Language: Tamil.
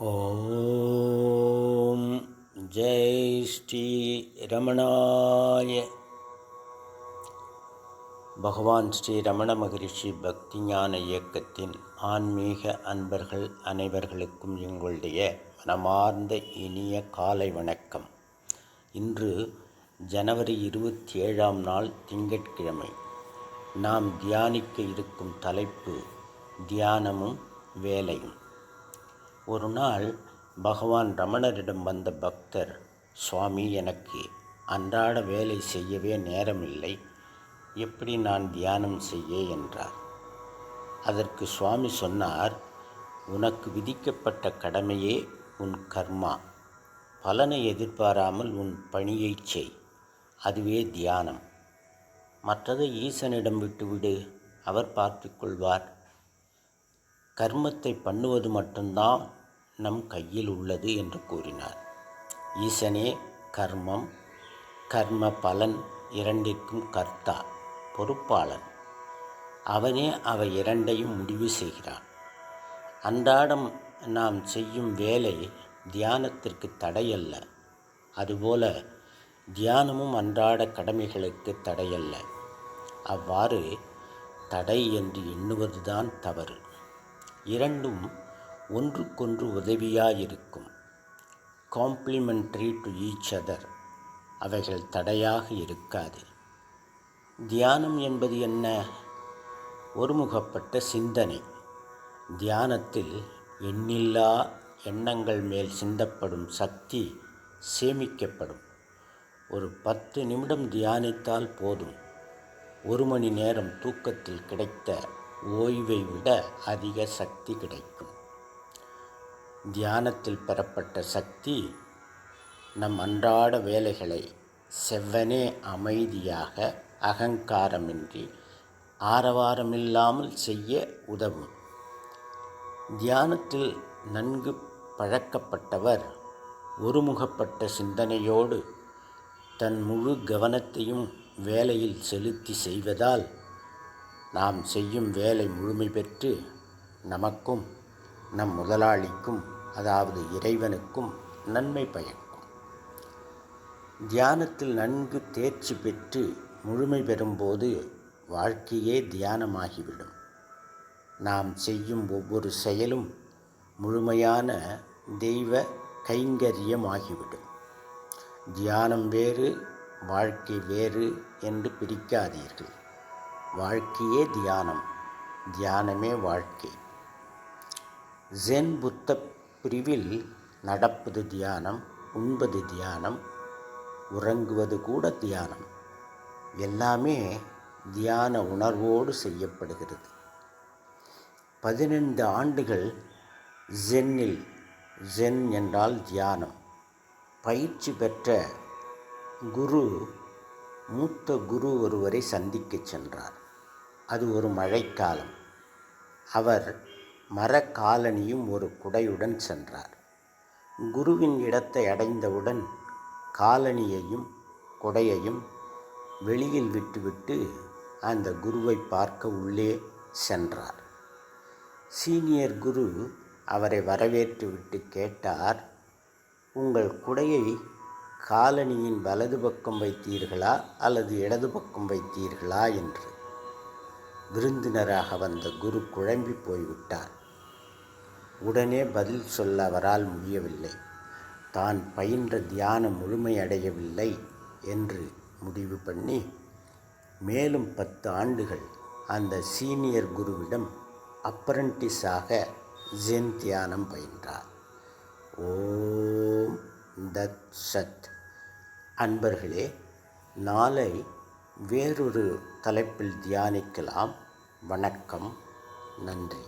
ஓம் ஜெய் ஸ்ரீ ரமணாய. பகவான் ஸ்ரீ ரமண மகரிஷி பக்தி ஞான இயக்கத்தின் ஆன்மீக அன்பர்கள் அனைவர்களுக்கும் எங்களுடைய மனமார்ந்த இனிய காலை வணக்கம். இன்று ஜனவரி இருபத்தி ஏழாம் நாள் திங்கட்கிழமை. நாம் தியானிக்க இருக்கும் தலைப்பு தியானமும் வேலையும். ஒரு நாள் பகவான் ரமணரிடம் வந்த பக்தர் சுவாமி எனக்கு அன்றாட வேலை செய்யவே நேரமில்லை. எப்படி நான் தியானம் செய்ய? என்றார். அதற்கு சுவாமி சொன்னார் உனக்கு விதிக்கப்பட்ட கடமையே உன் கர்மா. பலனை எதிர்பாராமல் உன் பணியை செய். அதுவே தியானம். மற்றதை ஈசனிடம் விட்டுவிடு. அவர் பார்த்துக்கொள்வார் கர்மத்தை பண்ணுவது மட்டும்தான் நம் கையில் உள்ளது என்று கூறினார். ஈசனே கர்மம் கர்ம பலன் இரண்டிற்கும் கர்த்தா பொறுப்பாளன். அவனே அவை இரண்டையும் முடிவு செய்கிறான். அன்றாடம் நாம் செய்யும் வேலை தியானத்திற்கு தடையல்ல. அதுபோல தியானமும் அன்றாட கடமைகளுக்கு தடையல்ல. அவ்வாறு தடை என்று எண்ணுவதுதான் தவறு. இரண்டும் ஒன்றுக்கொன்று உதவியாயிருக்கும். காம்ப்ளிமெண்ட்ரி டு ஈச் அதர் அவைகள் தடையாக இருக்காது. தியானம் என்பது என்ன? ஒருமுகப்பட்ட சிந்தனை. தியானத்தில் எண்ணில்லா எண்ணங்கள் மேல் சிந்தப்படும் சக்தி சேமிக்கப்படும். ஒரு பத்து நிமிடம் தியானித்தால் போதும். ஒரு மணி நேரம் தூக்கத்தில் கிடைத்த ஓய்வை விட அதிக சக்தி கிடைக்கும். தியானத்தில் பெறப்பட்ட சக்தி நம் அன்றாட வேலைகளை செவ்வனே அமைதியாக அகங்காரமின்றி ஆரவாரமில்லாமல் செய்ய உதவும். தியானத்தில் நன்கு பழக்கப்பட்டவர் ஒருமுகப்பட்ட சிந்தனையோடு தன் முழு கவனத்தையும் வேலையில் செலுத்தி செய்வதால் நாம் செய்யும் வேலை முழுமை பெற்று நமக்கும் நம் முதலாளிக்கும் அதாவது இறைவனுக்கும் நன்மை பயக்கும். தியானத்தில் நன்கு தேர்ச்சி பெற்று முழுமை பெறும்போது வாழ்க்கையே தியானமாகிவிடும். நாம் செய்யும் ஒவ்வொரு செயலும் முழுமையான தெய்வ கைங்கரியமாகிவிடும். தியானம் வேறு வாழ்க்கை வேறு என்று பிரிக்காதீர்கள். வாழ்க்கையே தியானம் தியானமே வாழ்க்கை. ஜென் புத்த பிரிவில் நடப்பது தியானம் உண்பது தியானம் உறங்குவது கூட தியானம். எல்லாமே தியான உணர்வோடு செய்யப்படுகிறது. பதினைந்து ஆண்டுகள் ஜென்னில் ஜென் என்றால் தியானம். பயிற்சி பெற்ற குரு மூத்த குரு ஒருவரை சந்திக்கச் சென்றார். அது ஒரு மழைக்காலம். அவர் மர காலனியும் ஒரு குடையுடன் சென்றார். குருவின் இடத்தை அடைந்தவுடன் காலனியையும் குடையையும் வெளியில் விட்டுவிட்டு அந்த குருவை பார்க்க உள்ளே சென்றார். சீனியர் குரு அவரை வரவேற்றுவிட்டு கேட்டார் உங்கள் குடையை காலனியின் வலது பக்கம் வைத்தீர்களா அல்லது இடது பக்கம் வைத்தீர்களா? என்று விருந்தினராக வந்த குரு குழம்பி போய்விட்டார். உடனே பதில் சொல்ல அவரால் முடியவில்லை. தான் பயின்ற தியானம் முழுமையடையவில்லை என்று முடிவு பண்ணி மேலும் பத்து ஆண்டுகள் அந்த சீனியர் குருவிடம் அப்ரண்டிஸாக ஜென் தியானம் பயின்றார். ஓம் தத் சத். அன்பர்களே நாளை வேறொரு தலைப்பில் தியானிக்கலாம். வணக்கம். நன்றி.